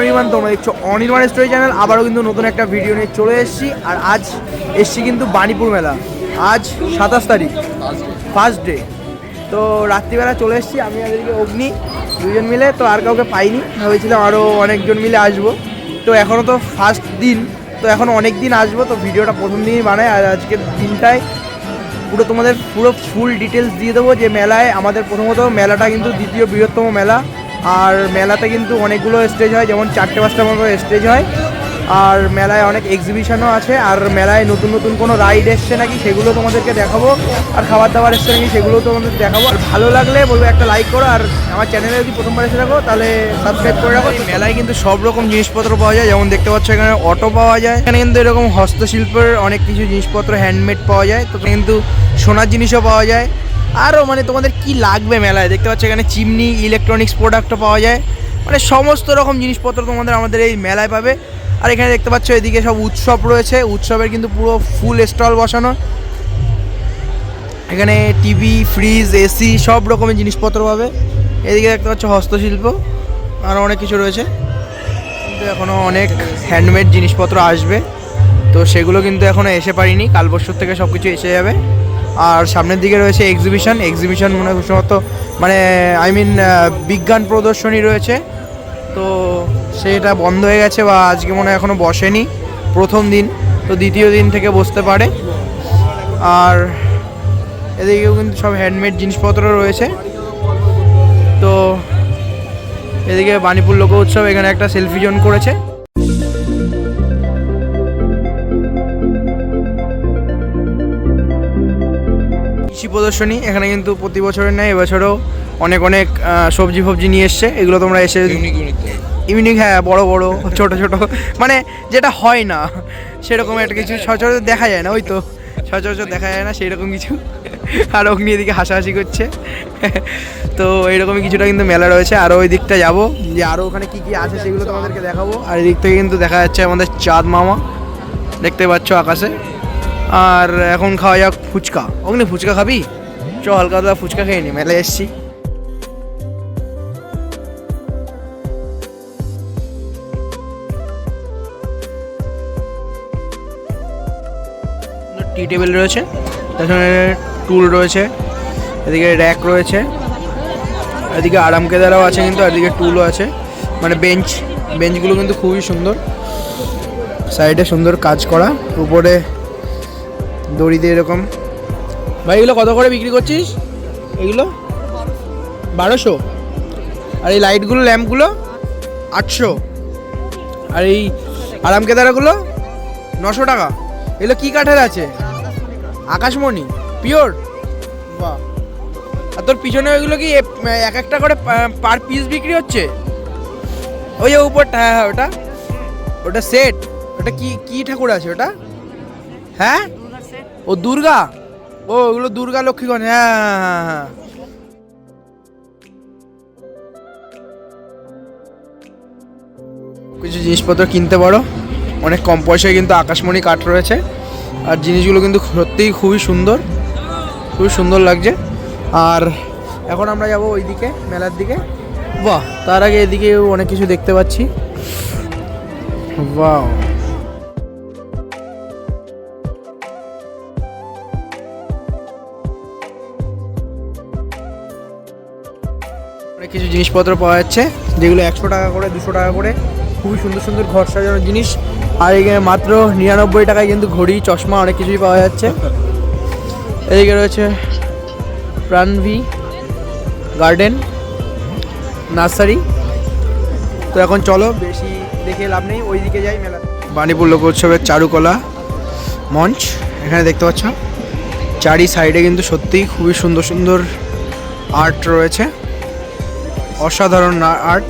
অনির্বাণ, তোমরা দেখছ Anirban story channel আবারও কিন্তু নতুন একটা ভিডিও নিয়ে চলে এসেছি, আর আজ এসছি কিন্তু বাণীপুর মেলা। আজ সাতাশ তারিখ ফার্স্ট ডে তো রাত্রিবেলা চলে এসেছি, আমি এদিকে অগ্নি দুজন মিলে, তো আর কাউকে পাইনি, ভেবেছিলাম আরও অনেকজন মিলে আসব। তো এখনও তো ফার্স্ট দিন, তো এখন অনেক দিন আসব, তো ভিডিওটা প্রথম দিনই বানাই, আর আজকের দিনটায় পুরো তোমাদের পুরো ফুল ডিটেলস দিয়ে দেবো যে মেলায় আমাদের প্রথমত মেলাটা কিন্তু দ্বিতীয় বৃহত্তম মেলা। আর মেলাতে কিন্তু অনেকগুলো স্টেজ হয়, যেমন চারটে পাঁচটা মতো স্টেজ হয়। আর মেলায় অনেক এক্সিবিশনও আছে, আর মেলায় নতুন নতুন কোনো রাইড এসছে নাকি সেগুলো তোমাদেরকে দেখাবো। আর খাবার দাবার এসছে নাকি সেগুলো তোমাদের দেখাবো। আর ভালো লাগলে বলব একটা লাইক করো, আর আমার চ্যানেলে যদি প্রথমবার এসে থাকো, তাহলে সাবস্ক্রাইব করে রাখো। মেলায় কিন্তু সব রকম জিনিসপত্র পাওয়া যায়, যেমন দেখতে পাচ্ছ এখানে অটো পাওয়া যায়। এখানে কিন্তু এরকম হস্তশিল্পের অনেক কিছু জিনিসপত্র হ্যান্ডমেড পাওয়া যায়। তো কিন্তু সোনার জিনিসও পাওয়া যায়। আরও মানে তোমাদের কি লাগবে মেলায়? দেখতে পাচ্ছ এখানে চিমনি ইলেকট্রনিক্স প্রোডাক্টও পাওয়া যায়। মানে সমস্ত রকম জিনিসপত্র তোমাদের আমাদের এই মেলায় পাবে। আর এখানে দেখতে পাচ্ছ এদিকে সব উৎসব রয়েছে। উৎসবের কিন্তু পুরো ফুল স্টল বসানো। এখানে টিভি ফ্রিজ এসি সব রকমের জিনিসপত্র পাবে। এদিকে দেখতে পাচ্ছ হস্তশিল্প আরও অনেক কিছু রয়েছে। কিন্তু এখনও অনেক হ্যান্ডমেড জিনিসপত্র আসবে। তো সেগুলো কিন্তু এখনও এসে পারিনি। কাল পরশুর থেকে সব কিছু এসে যাবে। আর সামনের দিকে রয়েছে এক্সিবিশন এক্সিবিশন মনে সম্ভবত মানে আই মিন বিজ্ঞান প্রদর্শনী রয়েছে। তো সেটা বন্ধ হয়ে গেছে বা আজকে মনে হয় এখনও বসেনি, প্রথম দিন। তো দ্বিতীয় দিন থেকে বসতে পারে। আর এদিকেও কিন্তু সব হ্যান্ডমেড জিনিসপত্র রয়েছে। তো এদিকে বাণীপুর লোক উৎসব এখানে একটা সেলফি জোন করেছে। প্রদর্শনী এখানে কিন্তু প্রতি বছরের নেয় এবছরও অনেক অনেক সবজি ফবজি নিয়ে এসছে। এগুলো তোমরা এসে ইউনিক হ্যাঁ বড় বড় ছোট ছোট। মানে যেটা হয় না সেরকম একটা কিছু সচরাচর দেখা যায় না ওই তো। সচরাচর দেখা যায় না সেই রকম কিছু। আর অগ্নি এদিকে হাসাহাসি করছে। তো এইরকমই কিছুটা কিন্তু মেলা রয়েছে। আরও ওই দিকটা যাব। যে আরও ওখানে কী কী আছে সেগুলো তোমাদেরকে দেখাবো। আর এদিক থেকে কিন্তু দেখা যাচ্ছে আমাদের চাঁদ মামা। দেখতে পাচ্ছ আকাশে। আর এখন খাওয়া যাক ফুচকা। অগ্নি, ফুচকা খাবি? চ, হালকা হালকা ফুচকা খেয়ে নি, মেলায় এসছি। টি টেবিল রয়েছে তাছাড়া টুল রয়েছে, এদিকে র্যাক রয়েছে, এদিকে আরাম কেদারাও আছে কিন্তু এদিকে টুলও আছে। মানে বেঞ্চ বেঞ্চগুলো কিন্তু খুবই সুন্দর। সাইডে সুন্দর কাজ করা, উপরে দড়ি দিয়ে এরকম। ভাই, এগুলো কত করে বিক্রি করছিস? এগুলো? বারোশো। আর এই লাইটগুলো, ল্যাম্পগুলো? আটশো। আর এই আরাম কেদারাগুলো নশো টাকা। এগুলো কী কাঠের আছে? আকাশমণি। পিওর? বাহ। আর তোর পিছনে ওইগুলো কি এক একটা করে পার পিস বিক্রি হচ্ছে? ওই উপরটা হ্যাঁ হ্যাঁ ওটা। ওটা সেট। ওটা কি কি ঠাকুর আছে ওটা? হ্যাঁ? ও দুর্গা? ও ওগুলো দুর্গা, লক্ষ্মীগঞ্জ হ্যাঁ হ্যাঁ হ্যাঁ হ্যাঁ। কিছু জিনিসপত্র কিনতে পারো। অনেক কম পয়সায় কিন্তু আকাশমণি কাঠ রয়েছে। আর জিনিসগুলো কিন্তু সত্যিই খুবই সুন্দর। খুবই সুন্দর লাগছে। আর এখন আমরা যাব ওইদিকে, মেলার দিকে। বাহ, তার আগে এদিকে অনেক কিছু দেখতে পাচ্ছি। বাহ। কিছু জিনিসপত্র পাওয়া যাচ্ছে, যেগুলো একশো টাকা করে, দুশো টাকা করে। খুবই সুন্দর সুন্দর ঘর সাজানোর জিনিস। আর এখানে মাত্র নিরানব্বই টাকায় কিন্তু ঘড়ি, চশমা, অনেক কিছুই পাওয়া যাচ্ছে। এদিকে রয়েছে প্রাণভি গার্ডেন, নার্সারি। তো এখন চলো, বেশি দেখে লাভ নেই ওই দিকে যাই মেলা। বাণীপুর লোক উৎসবের চারুকলা মঞ্চ, এখানে দেখতে পাচ্ছ। চারি সাইডে কিন্তু সত্যিই খুবই সুন্দর সুন্দর আর্ট রয়েছে। অসাধারণ আর্ট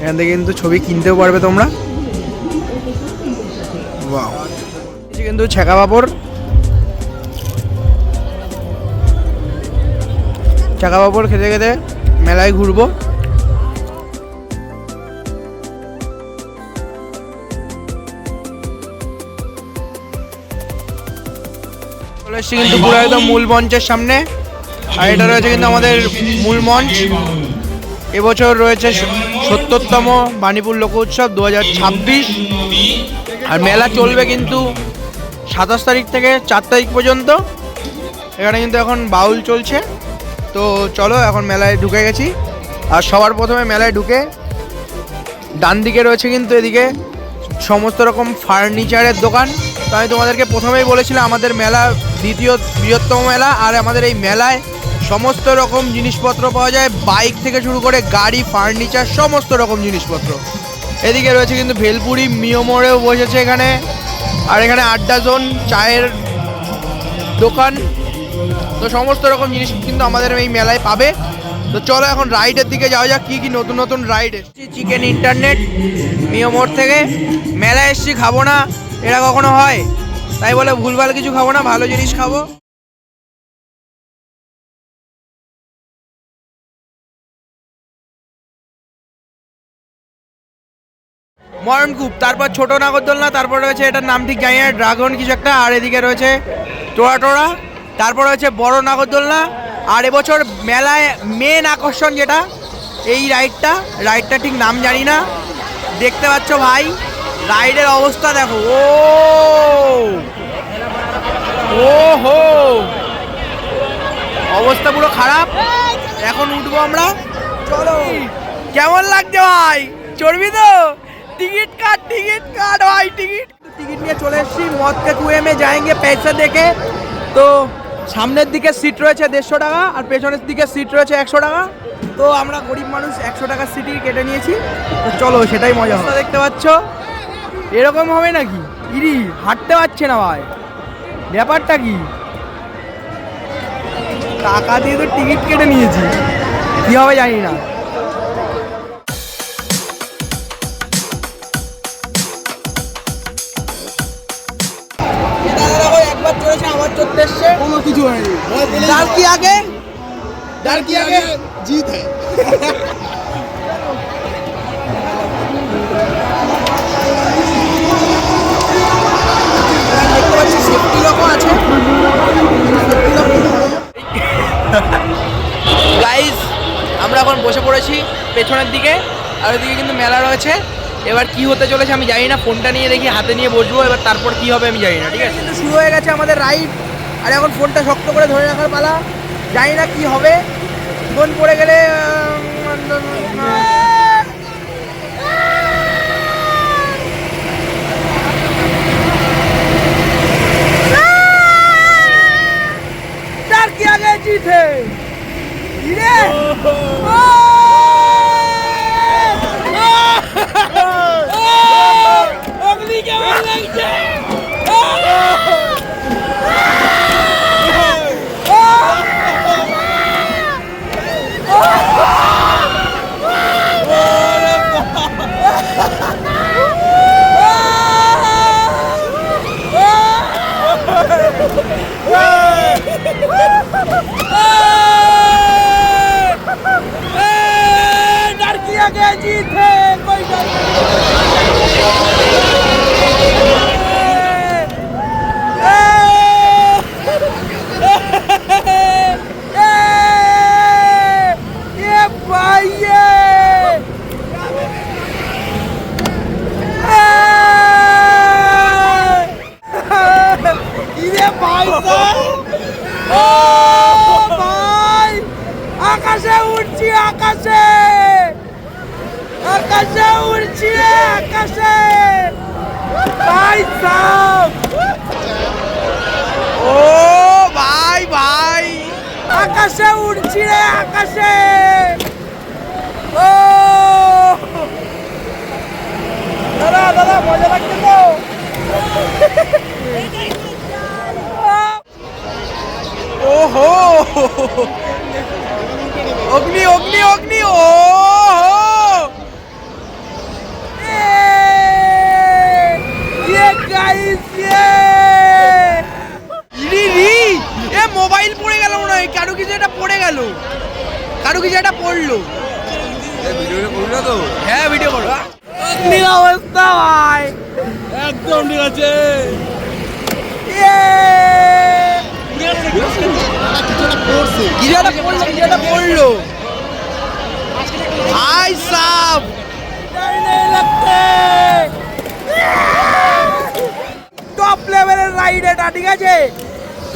এখান থেকে কিন্তু ছবি কিনতেও পারবে তোমরা। কিন্তু ছেঁকা পাপড়। ছেঁকা পাপড় খেতে খেতে মেলায় ঘুরবো। চলে এসছি কিন্তু পুরো একদম মূল মঞ্চের সামনে। আর এটা রয়েছে কিন্তু আমাদের মূল মঞ্চ। এবছর রয়েছে সত্তরতম বাণীপুর লোক উৎসব দু হাজার ছাব্বিশ। আর মেলা চলবে কিন্তু সাতাশ তারিখ থেকে চার তারিখ পর্যন্ত। এখানে কিন্তু এখন বাউল চলছে। তো চলো এখন মেলায় ঢুকে গেছি। আর সবার প্রথমে মেলায় ঢুকে ডান দিকে রয়েছে কিন্তু এদিকে সমস্ত রকম ফার্নিচারের দোকান। তো আমি তোমাদেরকে প্রথমেই বলেছিলাম, আমাদের মেলা দ্বিতীয় বৃহত্তম মেলা, আর আমাদের এই মেলায় সমস্ত রকম জিনিসপত্র পাওয়া যায়। বাইক থেকে শুরু করে গাড়ি ফার্নিচার সমস্ত রকম জিনিসপত্র। এদিকে রয়েছে কিন্তু ভেলপুরি মিয়মোড়েও বসেছে এখানে। আর এখানে আড্ডা জোন চায়ের দোকান। তো সমস্ত রকম জিনিস কিন্তু আমাদের এই মেলায় পাবে। তো চলো এখন রাইডের দিকে যাওয়া যাক, কি কি নতুন নতুন রাইড এসেছে। চিকেন ইন্টারনেট মিয়মোড় থেকে। মেলায় এসছি, খাব না এটা কখনো হয়। তাই বলে ভুলভাল কিছু খাব না, ভালো জিনিস খাব। মরণকূপ তারপর ছোট নাগরদোলনা, তারপর রয়েছে এটার নাম ঠিক জানি না, ড্রাগন কিছু একটা, আর এদিকে রয়েছে টোড়া টোড়া, তারপর রয়েছে বড় নাগরদোলনা, আর এবছর মেলায় মেন আকর্ষণ যেটা, এই রাইডটা রাইডটা ঠিক নাম জানি না। দেখতে পাচ্ছ ভাই রাইডের অবস্থা দেখো, ও! ও হো অবস্থা পুরো খারাপ। এখন উঠবো আমরা। চলো। কেমন লাগছে ভাই? চড়বি তো? টিকিট কাট টিকিট কাট ভাই, টিকিট। টিকিট নিয়ে চলে এসেছি, মদকে কুয়ে মে যায়গে পয়সা দেখে। তো সামনের দিকে সিট রয়েছে দেড়শো টাকা আর পেছনের দিকে সিট রয়েছে একশো টাকা। তো আমরা গরিব মানুষ, একশো টাকার সিটি কেটে নিয়েছি। তো চলো, সেটাই মজা হবে। দেখতে পাচ্ছ? এরকম হবে নাকি? ইরি, হাঁটতে পারছে না ভাই। ব্যাপারটা কি? টাকা দিয়ে তো টিকিট কেটে নিয়েছি। কী হবে জানি না। এসছে কোনো কিছু হয়নি। ডাল কি আগে? ডাল কি আগে? জিত है দেখতে পাচ্ছি সেফটি লকও আছে গাইস আমরা এখন বসে পড়েছি পেছনের দিকে আর ওইদিকে কিন্তু মেলা রয়েছে। এবার কি হতে চলেছে আমি জানি না ফোনটা নিয়ে দেখি হাতে নিয়ে বসবো এবার তারপর কি হবে আমি জানি না ঠিক আছে? শুরু হয়ে গেছে আমাদের রাইড আর এখন ফোনটা শক্ত করে ধরে রাখার পালা। জানি না কি হবে। ফোন পড়ে গেলে जीते আকাশে উড়ছি রে আকাশে। ও! দাদা দাদা, মজা লাগছে তো? ওহো অগ্নি অগ্নি অগ্নি, ও Yeah! মোবাইল পড়ে গেল মনে হয়। কারও কিছু একটা পড়ে গেল। কারও কিছু একটা পড়ল। হ্যাঁ ভিডিও করো। অবস্থা ভাই? একদম পড়ল আই টপ লেভেলের রাইড এটা ঠিক আছে?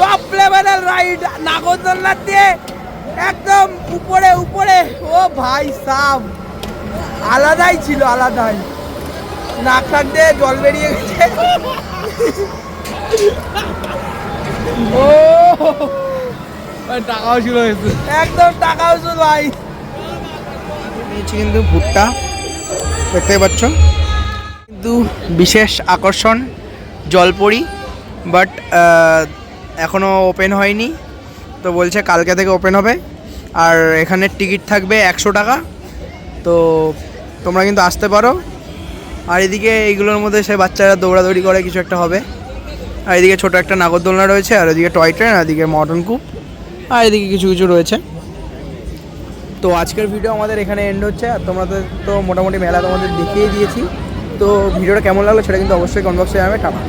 টপ লেভেলের রাইড নাগরদোলনা দিয়ে একদম উপরে উপরে। ও ভাই সাব আলাদাই ছিল আলাদাই। নাক টাক দিয়ে জল বেরিয়ে গেছে। ও টাকাও ছিল এসে। একদম টাকা উসুল ভাই। নিয়েছি কিন্তু ভুট্টা দেখতে পাচ্ছ। কিন্তু বিশেষ আকর্ষণ জলপরি বাট এখনও ওপেন হয়নি, তো বলছে কালকে থেকে ওপেন হবে। আর এখানে টিকিট থাকবে একশো টাকা, তো তোমরা কিন্তু আসতে পারো। আর এদিকে এইগুলোর মধ্যে সে বাচ্চারা দৌড়াদৌড়ি করে কিছু একটা হবে। আর এদিকে ছোটো একটা নাগরদোলনা রয়েছে, আর এদিকে টয় ট্রেন আর এদিকে মটন কুপ আর এদিকে কিছু কিছু রয়েছে। তো আজকের ভিডিও আমাদের এখানে এন্ড হচ্ছে, আর তোমাদের তো মোটামুটি মেলা তোমাদের দেখিয়ে দিয়েছি। তো ভিডিওটা কেমন লাগল সেটা কিন্তু অবশ্যই কমেন্ট বক্সে জানাবে, টাটা।